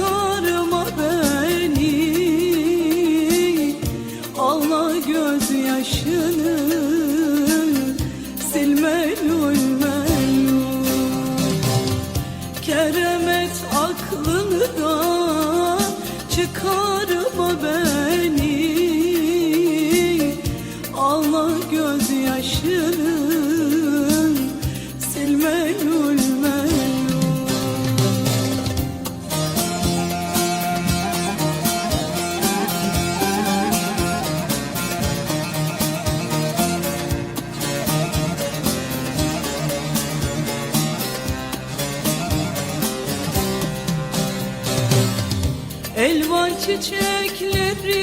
Çıkarma beni. Ağla gözyaşını Sil melul melul Keremet aklını da çıkarma beni. Ağla gözyaşını Elvan çiçekleri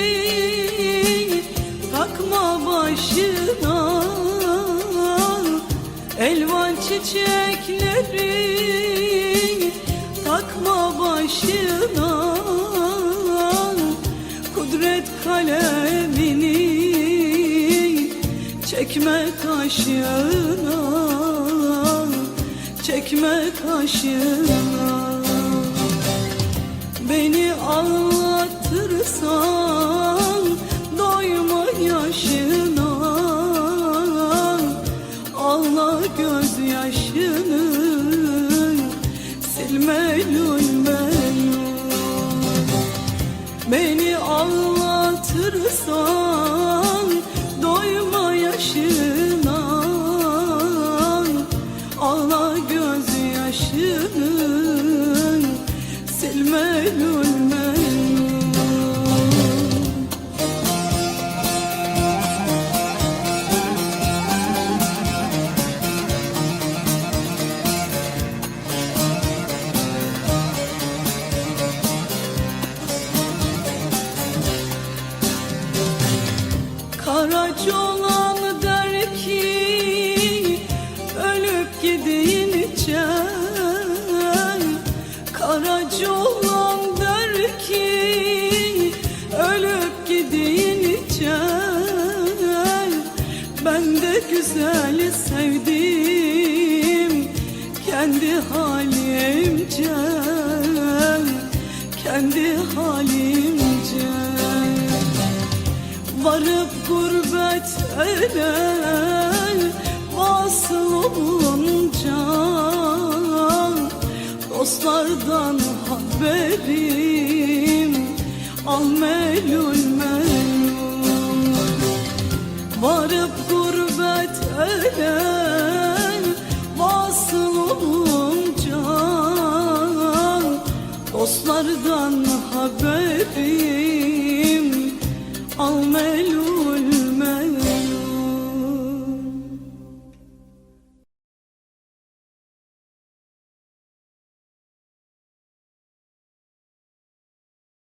takma başına. Elvan çiçekleri takma başına. Kudret kalemini çekme kaşına Çekme kaşına Beni ağlatırsan doyma yaşına. Ağla gözyaşını sil melul sil ölüp gidince Ben de güzel sevdim kendi halimce. Kendi halimce. Varıp gurbet ele Vasıl olunca Dostlardan haberim al melul melul Varıp gurbet ele vasıl olunca Dostlardan haberim. Al melul